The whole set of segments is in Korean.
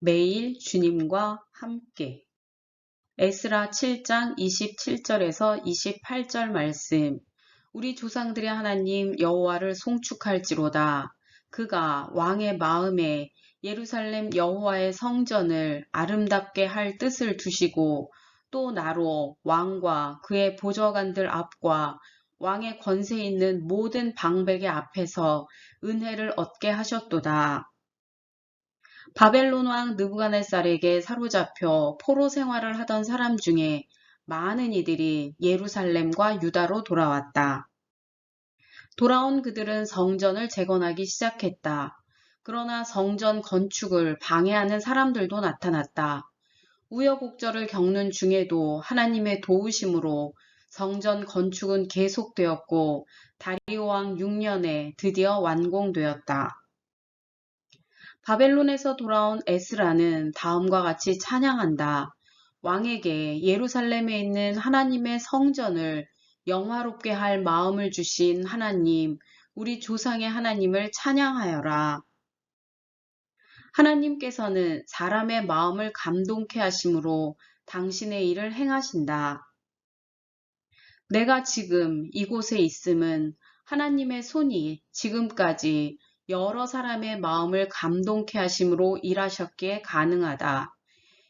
매일 주님과 함께. 에스라 7장 27절에서 28절 말씀. 우리 조상들의 하나님 여호와를 송축할지로다. 그가 왕의 마음에 예루살렘 여호와의 성전을 아름답게 할 뜻을 두시고 또 나로 왕과 그의 보좌관들 앞과 왕의 권세 있는 모든 방백의 앞에서 은혜를 얻게 하셨도다. 바벨론 왕 느부갓네살에게 사로잡혀 포로 생활을 하던 사람 중에 많은 이들이 예루살렘과 유다로 돌아왔다. 돌아온 그들은 성전을 재건하기 시작했다. 그러나 성전 건축을 방해하는 사람들도 나타났다. 우여곡절을 겪는 중에도 하나님의 도우심으로 성전 건축은 계속되었고 다리오 왕 6년에 드디어 완공되었다. 바벨론에서 돌아온 에스라는 다음과 같이 찬양한다. 왕에게 예루살렘에 있는 하나님의 성전을 영화롭게 할 마음을 주신 하나님, 우리 조상의 하나님을 찬양하여라. 하나님께서는 사람의 마음을 감동케 하심으로 당신의 일을 행하신다. 내가 지금 이곳에 있음은 하나님의 손이 지금까지 여러 사람의 마음을 감동케 하심으로 일하셨기에 가능하다.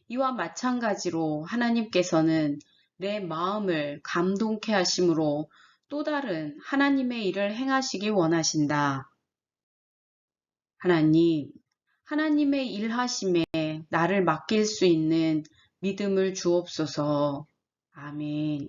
이와 마찬가지로 하나님께서는 내 마음을 감동케 하심으로 또 다른 하나님의 일을 행하시기 원하신다. 하나님, 하나님의 일하심에 나를 맡길 수 있는 믿음을 주옵소서. 아멘.